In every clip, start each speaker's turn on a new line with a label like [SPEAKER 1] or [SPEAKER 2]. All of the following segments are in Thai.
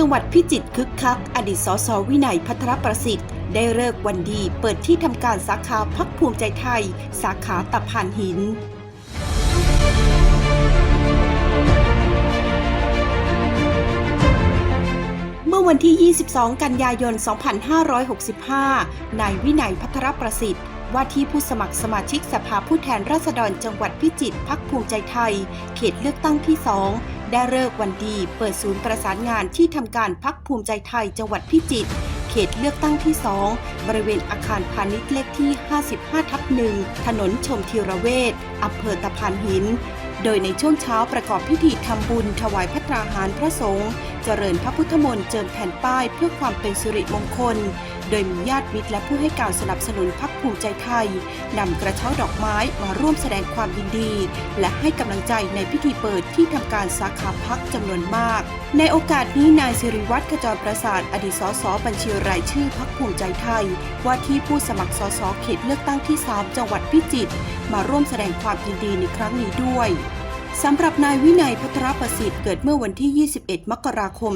[SPEAKER 1] จังหวัดพิจิตรคึกคัก อดีตสสวินัยพัทรประสิทธิ์ ได้เลิกวันดีเปิดที่ทำการสาขาพักภูมิใจไทย สาขาตะพานหินเมื่อวันที่ 22 กันยายน 2565 นายวินัยพัทรประสิทธิ์ ว่าที่ผู้สมัครสมาชิกสภาผู้แทนราษฎรจังหวัดพิจิตรพักภูมิใจไทย เขตเลือกตั้งที่ 2 ได้เลิกวันดีเปิดศูนย์ประสานงานที่ทำการพักภูมิใจไทยจังหวัดพิจิตรเขตเลือกตั้งที่ 2 บริเวณอาคารพาณิชย์เลขที่ 55 ทับหนึ่งถนนชมธีรเวชอำเภอตะพานหิน โดยในช่วงเช้าประกอบพิธีทำบุญถวายพระตราหารพระสงฆ์เจริญพระพุทธมนต์เจิมแผ่นป้ายเพื่อความเป็นสิริมงคล โดยมีญาติมิตรและผู้ให้การสนับสนุนพักภูมิใจไทยนำกระเช้าดอกไม้มาร่วมแสดงความยินดี และให้กำลังใจในพิธีเปิดที่ทำการสาขาพักจำนวนมาก ในโอกาสนี้นายสิริวัฒน์ขจรประสาทอดีตสสบัญชีรายชื่อพักภูมิใจไทย ว่าที่ผู้สมัครสสเขตเลือกตั้งที่ 3 จังหวัดพิจิตรมาร่วมแสดงความยินดีในครั้งนี้ด้วย สำหรับนายวินัยพัทรประสิทธิ์เกิดเมื่อวันที่ 21 มกราคม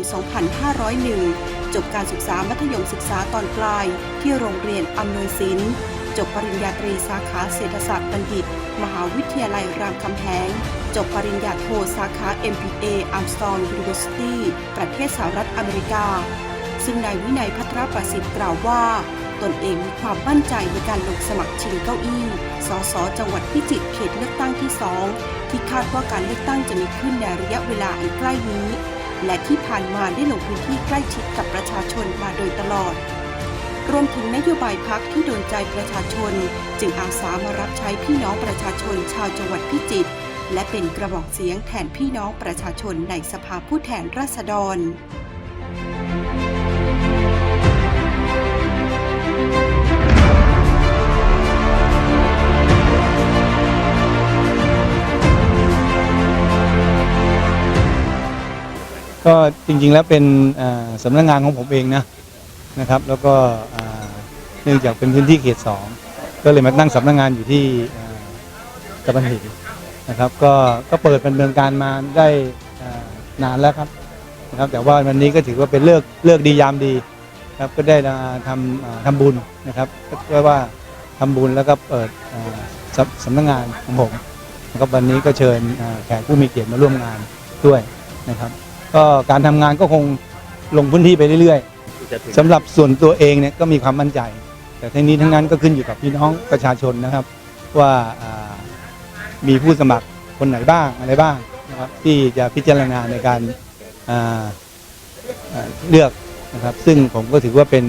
[SPEAKER 1] 2501 จบการศึกษามัธยมศึกษาตอนปลาย ที่โรงเรียนอำนวยศิลป์ จบปริญญาตรีสาขาเศรษฐศาสตร์บัณฑิต มหาวิทยาลัยรามคำแหง จบปริญญาโทสาขา MBA Armstrong University ประเทศสหรัฐอเมริกา ซึ่งนายวินัยพัทรประสิทธิ์กล่าวว่า ตนเองมีความมั่นใจในการลงสมัครชิงเก้าอี้ สส จังหวัดพิจิตรเขตเลือกตั้งที่ 2 ที่คาดว่าการเลือกตั้งจะมีขึ้นในระยะเวลาอันใกล้นี้ และที่ผ่านมาได้ลงพื้นที่ใกล้ชิดกับประชาชนมาโดยตลอด รวมถึงนโยบายพักที่โดนใจประชาชน จึงอาสามารับใช้พี่น้องประชาชนชาวจังหวัดพิจิตรและเป็นกระบอกเสียงแทนพี่น้องประชาชนในสภาผู้แทนราษฎร
[SPEAKER 2] ก็จริงๆแล้วเป็นสำนักงานของผมเองนะนะครับ แล้วก็เนื่องจากเป็นพื้นที่เขตสองก็เลยมาตั้งสำนักงานอยู่ที่อ่าตะบันหินนะครับ ก็ก็เปิดดำเนินการมาได้นานแล้วครับนะครับ แต่ว่าวันนี้ก็ถือว่าเป็นเลิกเลิกดียามดีครับก็ได้มาทำทำบุญนะครับก็เรียกว่าทำบุญแล้วก็เปิดสำนักงานของผมนะครับวันนี้ก็เชิญแขกผู้มีเกียรติมาร่วมงานด้วยนะครับ ก็การทำงานก็คงลงพื้นที่ไปเรื่อยๆสำหรับส่วนตัวเองเนี่ยก็มีความมั่นใจ แต่ทั้งนี้ทั้งนั้นก็ขึ้นอยู่กับพี่น้องประชาชนนะครับ ว่าอ่ามีผู้สมัครคนไหนบ้างอะไรบ้างนะครับที่จะพิจารณาในการอ่าอ่าเลือกนะครับ ซึ่งผมก็ถือว่าเป็น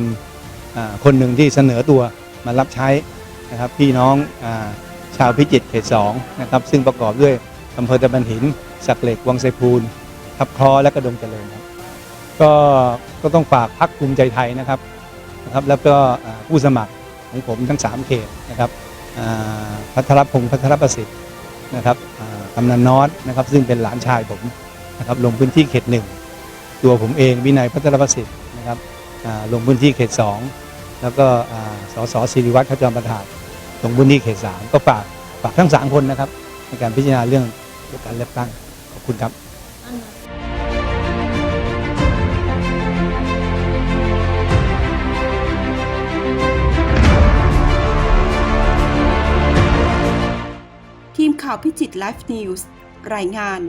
[SPEAKER 2] อ่าคนหนึ่งที่เสนอตัวมารับใช้นะครับพี่น้องอาชาวพิจิตรเขตสองนะครับซึ่งประกอบด้วยอำเภอตะบันหินสักเหล็กวังไซพูน ทับคลอและกระดงเจริญครับก็ก็ต้องฝากพักภูมิใจไทยนะครับนะครับแล้วก็ผู้สมัครของผมทั้ง 3 เขตนะครับพัทรพงศ์พัทรประสิทธิ์นะครับกำนันนอตนะครับซึ่งเป็นหลานชายผมนะครับลงพื้นที่เขตหนึ่งตัวผมเองวินัยพัทรประสิทธิ์นะครับลงพื้นที่เขตสองแล้วก็สสศิริวัฒน์ขจรประทานลงพื้นที่เขตสามก็ฝากฝากทั้งสามคนนะครับในการพิจารณาเรื่องการเลือกตั้งขอบคุณครับ
[SPEAKER 1] ข่าวพิจิตรไลฟ์นิวส์รายงาน